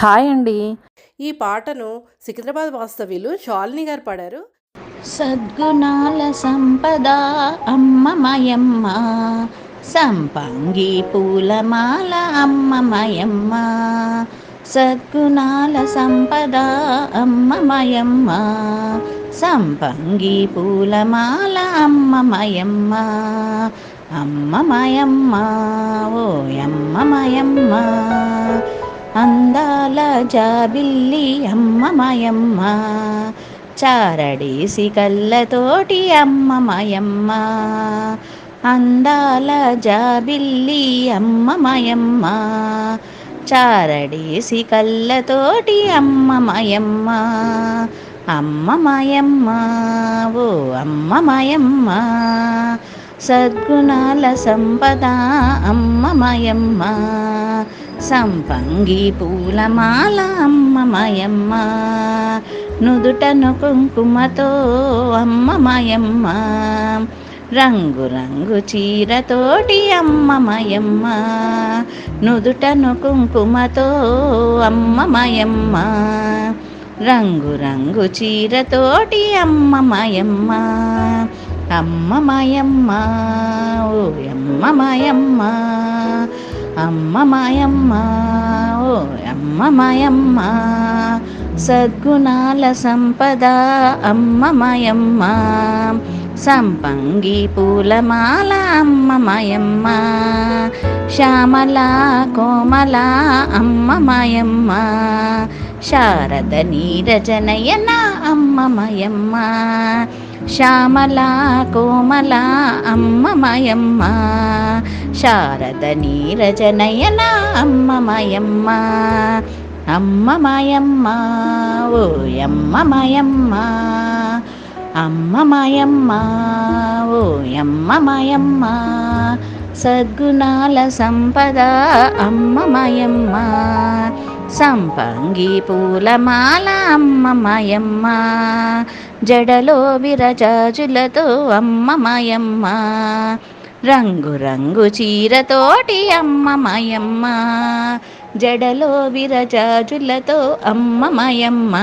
Hi అండి. ఈ పాటను సికింద్రాబాద్ వాస్తవ్యులు శాలిని గారు పాడారు. సద్గుణాల సంపద అమ్మమయమ్మ సంపంగి పూలమాల అమ్మమయమ్మ సద్గుణాల సంపద అమ్మమయమ్మ సంపంగి పూలమాల అమ్మమయమ్మ అమ్మమయమ్మ ఓయమ్మమయమ్మ అందాల జాబిల్లి అమ్మమయమ్మ చారడేసి కళ్ళతోటి అమ్మమయమ్మ అందాల జాబిల్లి అమ్మమయమ్మ చారడేసి కళ్ళతోటి అమ్మమయమ్మ అమ్మమయమ్మ ఓ అమ్మమయమ్మ సద్గుణాల సంపద అమ్మమయమ్మ సంపంగి పూలమాల అమ్మమయమ్మ నుదుటను కుంకుమతో అమ్మమయమ్మ రంగు రంగు చీరతోటి అమ్మమయమ్మ నుదుటను కుంకుమతో అమ్మమయమ్మ రంగు రంగు చీరతోటి అమ్మమయమ్మ అమ్మమయమ్మ ఓ అమ్మమయమ్మ. అమ్మ మాయమ్మ ఓ అమ్మ మాయమ్మ సద్గుణాల సంపద అమ్మ మాయమ్మ సంపంగి పూలమాల అమ్మ మాయమ్మ శ్యామల కోమల అమ్మ మాయమ్మ శారద నీరజనయన అమ్మ మాయమ్మ. శ్యామలా కోమల అమ్మమయమ్మ శారద నీరజనయన అమ్మమయమ్మ అమ్మమయమ్మ ఓ అమ్మమయమ్మ అమ్మమయమ్మ ఓ అమ్మమయమ్మ సద్గుణాల సంపద అమ్మమయమ్మ సంపంగి పూలమాల అమ్మమయమ్మ జడలో విరజాజులతో అమ్మమయమ్మ రంగు రంగు చీరతోటి అమ్మ మాయమ్మ జడలో విరజాజులతో అమ్మమయమ్మ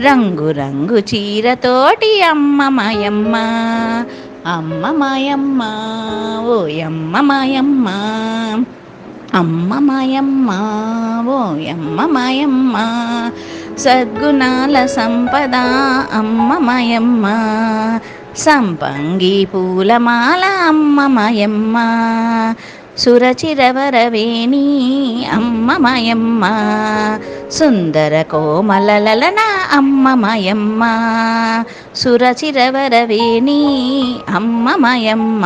రంగు రంగు చీరతోటి అమ్మ మాయమ్మ అమ్మమయమ్మ అమ్మమయమ్మ ఓ అమ్మ మాయమ్మ ఓ అమ్మమయమ్మ సద్గుణాల సంపద అమ్మ మాయమ్మ సంపంగి పూలమాల అమ్మ మాయమ్మ. సురచిరవరవేణి అమ్మమయమ్మ సుందర కోమలలన అమ్మమయమ్మ సురచిరవరవేణి అమ్మమయమ్మ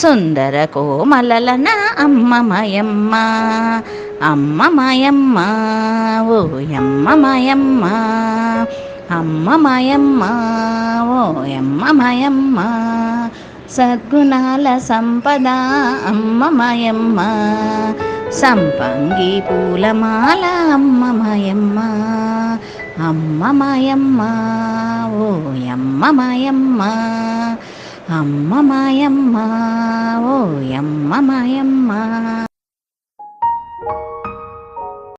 సుందర కోమలలన అమ్మమయమ్మ అమ్మమయమ్మ ఓ అమ్మమయమ్మ అమ్మమయమ్మ ఓ అమ్మమయమ్మ సద్గుణాల సంపద అమ్మమయమ్మ సంపంగి పూలమాల అమ్మమయమ్మ అమ్మమయమ్మ ఓ అమ్మమయమ్మ అమ్మమయమ్మ ఓ అమ్మమయమ్మ